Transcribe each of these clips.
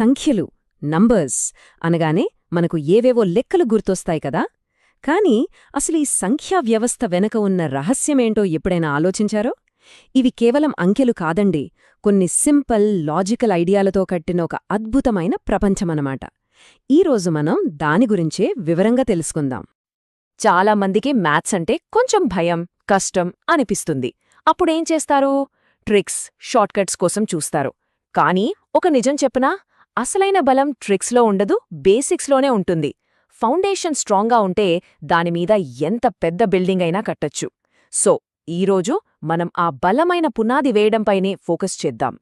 సంఖ్యలు నంబర్స్ అనగానే మనకు ఏవేవో లెక్కలు గుర్తొస్తాయి కదా? కాని అసలు ఈ సంఖ్యా వ్యవస్థ వెనక ఉన్న రహస్యమేంటో ఎప్పుడైనా ఆలోచించారో? ఇవి కేవలం అంకెలు కాదండి. కొన్ని సింపుల్ లాజికల్ ఐడియాలతో కట్టిన ఒక అద్భుతమైన ప్రపంచమన్నమాట. ఈరోజు మనం దాని గురించే వివరంగా తెలుసుకుందాం. చాలా మందికి మ్యాథ్స్ అంటే కొంచెం భయం కష్టం అనిపిస్తుంది. అప్పుడేం చేస్తారు? ట్రిక్స్ షార్ట్కట్స్ కోసం చూస్తారు. కానీ ఒక నిజం చెప్పనా? అసలైన బలం ట్రిక్స్లో ఉండదు బేసిక్స్లోనే ఉంటుంది. ఫౌండేషన్ స్ట్రాంగ్గా ఉంటే దానిమీద ఎంత పెద్ద బిల్డింగ్ అయినా కట్టొచ్చు. సో ఈరోజు మనం ఆ బలమైన పునాది వేయడంపైనే ఫోకస్ చేద్దాం.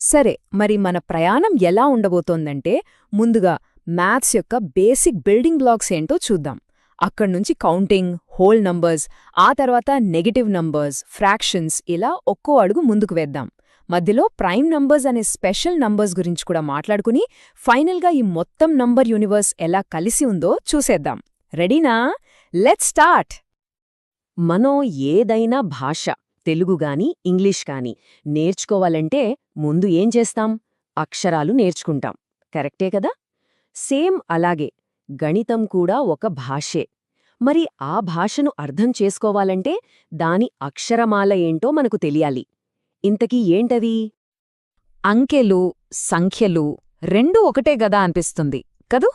సరే మరి మన ప్రయాణం ఎలా ఉండబోతోందంటే ముందుగా మ్యాథ్స్ యొక్క బేసిక్ బిల్డింగ్ బ్లాక్స్ ఏంటో చూద్దాం. అక్కడ్నుంచి కౌంటింగ్ హోల్ నంబర్స్ ఆ తర్వాత నెగటివ్ నంబర్స్ ఫ్రాక్షన్స్ ఇలా ఒక్కో అడుగు ముందుకు వేద్దాం. మధ్యలో ప్రైమ్ నంబర్స్ అనే స్పెషల్ నంబర్స్ గురించి కూడా మాట్లాడుకుని ఫైనల్గా ఈ మొత్తం నంబర్ యూనివర్స్ ఎలా కలిసి ఉందో చూసేద్దాం. రెడీనా? Let's start! మనం ఏదైనా భాష తెలుగు గాని ఇంగ్లీష్ కాని నేర్చుకోవాలంటే ముందు ఏం చేస్తాం? అక్షరాలు నేర్చుకుంటాం. కరెక్టే కదా? సేమ్ అలాగే గణితం కూడా ఒక భాషే. మరి ఆ భాషను అర్థం చేసుకోవాలంటే దాని అక్షరమాల ఏంటో మనకు తెలియాలి. ఇంతకీ ఏంటది? అంకెలు సంఖ్యలు రెండూ ఒకటే గదా అనిపిస్తుంది కదూ?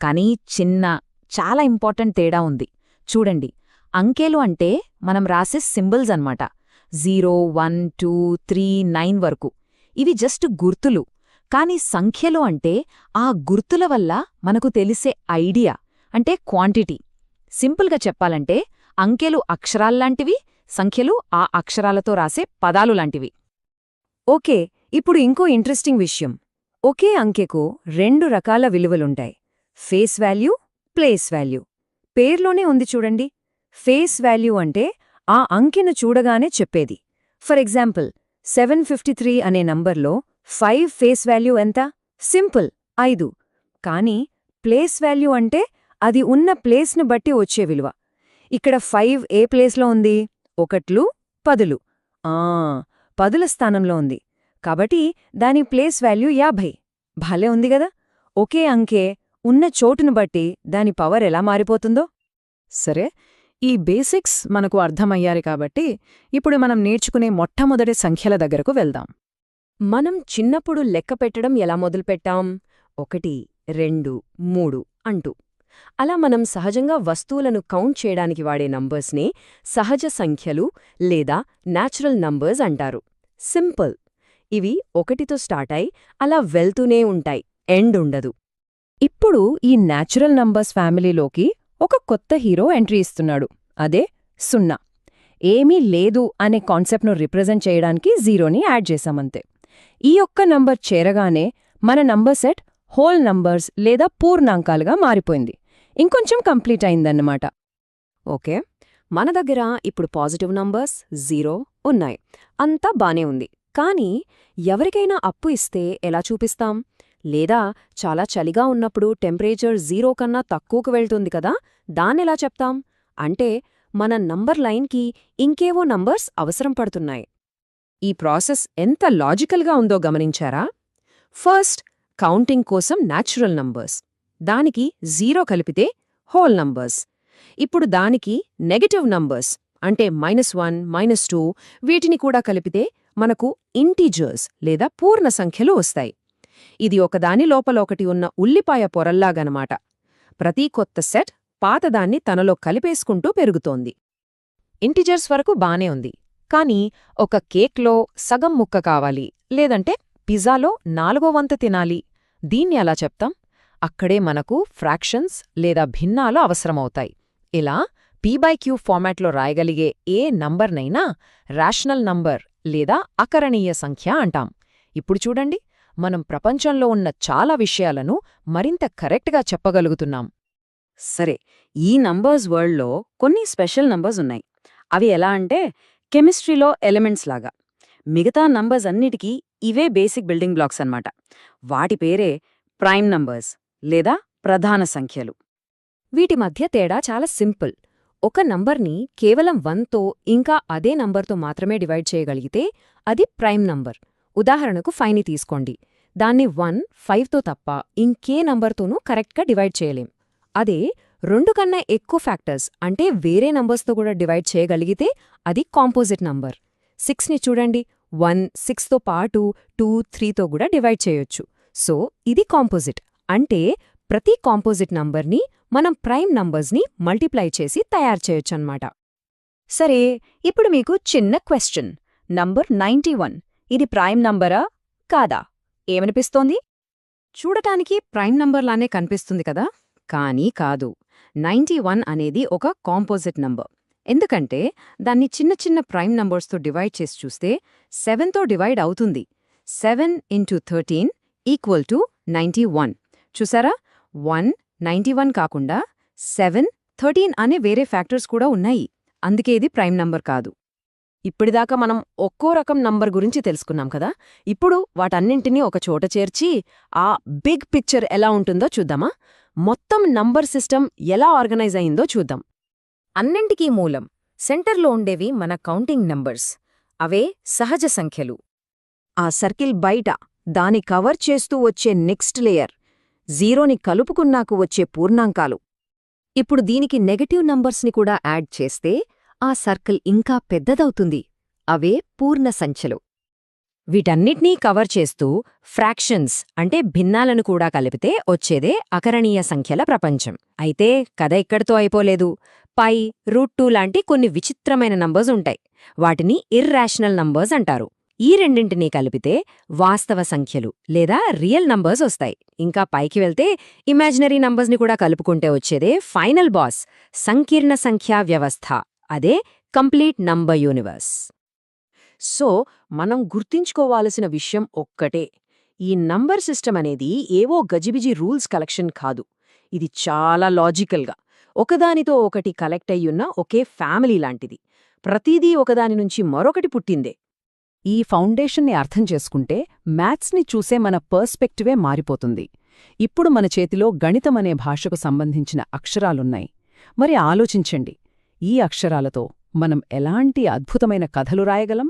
కానీ చిన్న చాలా ఇంపార్టెంట్ తేడా ఉంది. చూడండి అంకెలు అంటే మనం రాసే సింబల్స్ అన్నమాట. Zero one two three nine వరకు. ఇవి జస్ట్ గుర్తులు. కాని సంఖ్యలు అంటే ఆ గుర్తుల వల్ల మనకు తెలిసే ఐడియా అంటే క్వాంటిటీ. సింపుల్గా చెప్పాలంటే అంకెలు అక్షరాల్లాంటివి సంఖ్యలు ఆ అక్షరాలతో రాసే పదాలు లాంటివి. ఓకే ఇప్పుడు ఇంకో ఇంట్రెస్టింగ్ విషయం. ఒకే అంకెకు రెండు రకాల విలువలుంటాయి. Face value place value. పేర్లోనే ఉంది చూడండి. ఫేస్ వాల్యూ అంటే ఆ అంకెను చూడగానే చెప్పేది. For example seven fifty three అనే నంబర్లో ఫైవ్ ఫేస్ వాల్యూ ఎంత? సింపుల్ ఐదు. కానీ ప్లేస్ వాల్యూ అంటే అది ఉన్న ప్లేస్ను బట్టి వచ్చే విలువ. ఇక్కడ ఫైవ్ ఏ ప్లేస్లో ఉంది? ఒకట్లు పదులు. ఆ పదుల స్థానంలో ఉంది. కాబట్టి దాని ప్లేస్ వాల్యూ యాభై. భలే ఉంది గదా! ఒకే అంకే ఉన్న చోటును బట్టి దాని పవర్ ఎలా మారిపోతుందో? సరే ఈ బేసిక్స్ మనకు అర్థమయ్యారు కాబట్టి ఇప్పుడు మనం నేర్చుకునే మొట్టమొదటి సంఖ్యల దగ్గరకు వెళ్దాం. మనం చిన్నప్పుడు లెక్క పెట్టడం ఎలా మొదలుపెట్టాం? ఒకటి రెండు మూడు అంటూ. అలా మనం సహజంగా వస్తువులను కౌంట్ చేయడానికి వాడే నంబర్స్నే సహజ సంఖ్యలు లేదా న్యాచురల్ నంబర్స్ అంటారు. సింపుల్. ఇవి ఒకటితో స్టార్ట్ అయి అలా వెళ్తూనే ఉంటాయి. ఎండ్ ఉండదు. ఇప్పుడు ఈ న్యాచురల్ నంబర్స్ ఫ్యామిలీలోకి ఒక కొత్త హీరో ఎంట్రీ ఇస్తున్నాడు. అదే సున్నా. ఏమీ లేదు అనే కాన్సెప్ట్ను రిప్రజెంట్ చేయడానికి జీరోని యాడ్ చేశామంతే ఈ ఒక్క నంబర్ చేరగానే మన నంబర్ సెట్ హోల్ నంబర్స్ లేదా పూర్ణాంకాలుగా మారిపోయింది. ఇంకొంచెం కంప్లీట్ అయిందన్నమాట. ఓకే. మన దగ్గర ఇప్పుడు పాజిటివ్ నంబర్స్ జీరో ఉన్నాయి. అంతా బానే ఉంది. కానీ ఎవరికైనా అప్పు ఇస్తే ఎలా చూపిస్తాం? లేదా చాలా చలిగా ఉన్నప్పుడు టెంపరేచర్ జీరో కన్నా తక్కువకు వెళ్తుంది కదా దాన్నెలా చెప్తాం? అంటే మన నంబర్ లైన్కి ఇంకేవో నంబర్స్ అవసరం పడుతున్నాయి. ఈ ప్రాసెస్ ఎంత లాజికల్గా ఉందో గమనించారా? ఫస్ట్ కౌంటింగ్ కోసం న్యాచురల్ నంబర్స్. దానికి జీరో కలిపితే హోల్ నంబర్స్. ఇప్పుడు దానికి నెగటివ్ నంబర్స్ అంటే మైనస్ వన్ మైనస్ టూ వీటిని కూడా కలిపితే మనకు ఇంటీజర్స్ లేదా పూర్ణ సంఖ్యలు వస్తాయి. ఇది ఒకదాని లోపల ఒకటి ఉన్న ఉల్లిపాయ పొరల్లాగనమాట. ప్రతి కొత్త సెట్ పాతదాన్ని తనలో కలిపేసుకుంటూ పెరుగుతోంది. ఇంటిజర్స్ వరకు బానే ఉంది. కానీ ఒక కేక్లో సగం ముక్క కావాలి లేదంటే పిజ్జాలో నాలుగో వంత తినాలి. దీన్ని ఎలా చెప్తాం? అక్కడే మనకు ఫ్రాక్షన్స్ లేదా భిన్నాలు అవసరమవుతాయి. ఇలా పీ బై క్యూ ఫార్మాట్లో రాయగలిగే ఏ నంబర్నైనా రేషనల్ నంబర్ లేదా అకరణీయ సంఖ్య అంటాం. ఇప్పుడు చూడండి మనం ప్రపంచంలో ఉన్న చాలా విషయాలను మరింత కరెక్ట్గా చెప్పగలుగుతున్నాం. సరే ఈ నంబర్స్ వరల్డ్లో కొన్ని స్పెషల్ నంబర్స్ ఉన్నాయి. అవి ఎలా అంటే కెమిస్ట్రీలో ఎలిమెంట్స్ లాగా. మిగతా నంబర్స్ అన్నిటికీ ఇవే బేసిక్ బిల్డింగ్ బ్లాక్స్ అన్నమాట. వాటి పేరే ప్రైమ్ నంబర్స్. లేదా ప్రధాన సంఖ్యలు. వీటి మధ్య తేడా చాలా సింపుల్. ఒక నంబర్ని కేవలం వన్తో ఇంకా అదే నంబర్తో మాత్రమే డివైడ్ చేయగలిగితే అది ప్రైమ్ నంబర్. ఉదాహరణకు ఫైవ్ని తీసుకోండి. దాన్ని వన్ ఫైవ్తో తప్ప ఇంకే నంబర్తోనూ కరెక్ట్గా డివైడ్ చేయలేం. అదే రెండు కన్నా ఎక్కువ ఫ్యాక్టర్స్ అంటే వేరే నంబర్స్తో కూడా డివైడ్ చేయగలిగితే అది కాంపోజిట్ నంబర్. సిక్స్ని చూడండి. వన్ సిక్స్తో పాటు టూ త్రీతో కూడా డివైడ్ చేయొచ్చు. సో ఇది కాంపోజిట్. అంటే ప్రతి కాంపోజిట్ నంబర్ని మనం ప్రైమ్ నంబర్స్ని మల్టిప్లై చేసి తయారు చేయొచ్చన్నమాట. సరే ఇప్పుడు మీకు చిన్న క్వశ్చన్ నంబర్ నైంటీ వన్. ఇది ప్రైమ్ నంబరా? కాదా? ఏమనిపిస్తోంది? చూడటానికి ప్రైమ్ నంబర్లానే కనిపిస్తుంది కదా? కానీ కాదు. నైంటీ వన్ అనేది ఒక కాంపోజిట్ నంబర్. ఎందుకంటే దాన్ని చిన్న చిన్న ప్రైమ్ నంబర్స్తో డివైడ్ చేసి చూస్తే సెవెన్తో డివైడ్ అవుతుంది. Seven into thirteen equal to ninety one. చూసారా? వన్ నైంటీ వన్ కాకుండా సెవెన్ థర్టీన్ అనే వేరే ఫ్యాక్టర్స్ కూడా ఉన్నాయి. అందుకే ఇది ప్రైమ్ నంబర్ కాదు. ఇప్పటిదాకా మనం ఒక్కో రకం నంబర్ గురించి తెలుసుకున్నాం కదా? ఇప్పుడు వాటన్నింటినీ ఒక చోట చేర్చి ఆ బిగ్ పిక్చర్ ఎలా ఉంటుందో చూద్దామా? మొత్తం నంబర్ సిస్టమ్ ఎలా ఆర్గనైజ్ అయిందో చూద్దాం. అన్నింటికీ మూలం సెంటర్లో ఉండేవి మన కౌంటింగ్ నంబర్స్. అవే సహజ సంఖ్యలు. ఆ సర్కిల్ బయట దాని కవర్ చేస్తూ వచ్చే నెక్స్ట్ లేయర్. జీరోని కలుపుకున్నాకు వచ్చే పూర్ణాంకాలు. ఇప్పుడు దీనికి నెగటివ్ నంబర్స్ని కూడా యాడ్ చేస్తే ఆ సర్కిల్ ఇంకా పెద్దదవుతుంది. అవే పూర్ణ సంఖ్యలు. వీటన్నిటినీ కవర్ చేస్తూ ఫ్రాక్షన్స్ అంటే భిన్నాలను కూడా కలిపితే వచ్చేదే అకరణీయ సంఖ్యల ప్రపంచం. అయితే కథ ఇక్కడితో అయిపోలేదు. పై రూట్ టూ లాంటి కొన్ని విచిత్రమైన నంబర్స్ ఉంటాయి. వాటిని ఇర్రాషనల్ నంబర్స్ అంటారు. ఈ రెండింటినీ కలిపితే వాస్తవ సంఖ్యలు లేదా రియల్ నంబర్స్ వస్తాయి. ఇంకా పైకి వెళ్తే ఇమాజినరీ నంబర్స్ని కూడా కలుపుకుంటే వచ్చేదే ఫైనల్ బాస్ సంకీర్ణ సంఖ్యా వ్యవస్థ అదే కంప్లీట్ నంబర్ యూనివర్స్. సో మనం గుర్తించుకోవాల్సిన విషయం ఒక్కటే. ఈ నంబర్ సిస్టమ్ అనేది ఏవో గజిబిజి రూల్స్ కలెక్షన్ కాదు. ఇది చాలా లాజికల్గా. ఒకదానితో ఒకటి కలెక్ట్ అయ్యున్న ఒకే ఫ్యామిలీ లాంటిది. ప్రతిదీ ఒకదాని నుంచి మరొకటి పుట్టిందే. ఈ ఫౌండేషన్ని అర్థం చేసుకుంటే మ్యాథ్స్ని చూసే మన పర్స్పెక్టివే మారిపోతుంది. ఇప్పుడు మన చేతిలో గణితమనే భాషకు సంబంధించిన అక్షరాలున్నాయి. మరి ఆలోచించండి ఈ అక్షరాలతో మనం ఎలాంటి అద్భుతమైన కథలు రాయగలం?